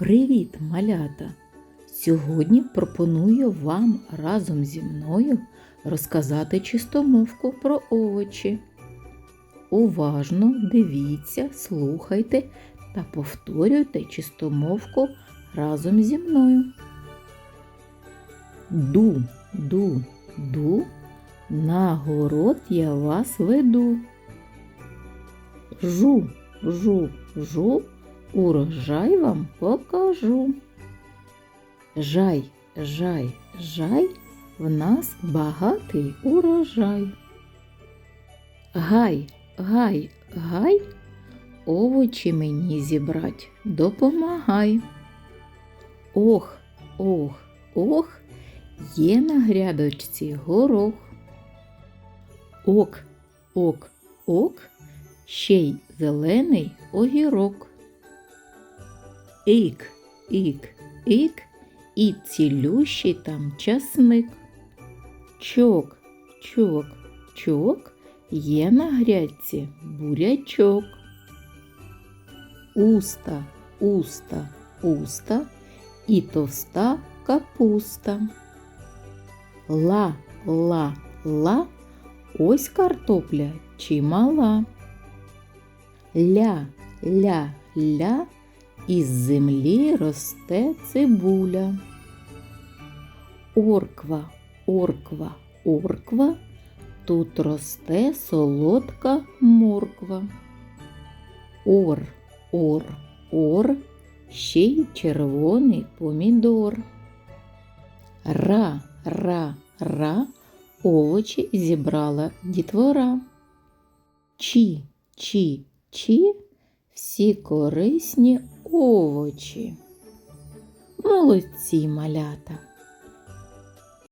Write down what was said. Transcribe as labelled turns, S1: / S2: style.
S1: Привіт, малята! Сьогодні пропоную вам разом зі мною розказати чистомовку про овочі. Уважно дивіться, слухайте та повторюйте чистомовку разом зі мною. Ду, ду, ду, на город я вас веду. Жу, жу, жу, урожай вам покажу. Жай, жай, жай, в нас багатий урожай. Гай, гай, гай, овочі мені зібрать, допомагай. Ох, ох, ох, є на грядочці горох. Ок, ок, ок, ще й зелений огірок. Ік, ік, ік, і цілющий там часник. Чок, чок, чок, є на грядці бурячок. Уста, уста, уста і товста капуста. Ла, ла, ла, ось картопля чимала. Ля, ля, ля, із землі росте цибуля. Орква, орква, орква, тут росте солодка морква. Ор, ор, ор, ще й червоний помідор. Ра, ра, ра, овочі зібрала дітвора. Чі, чі, чі, всі корисні овочі. Молодці малята.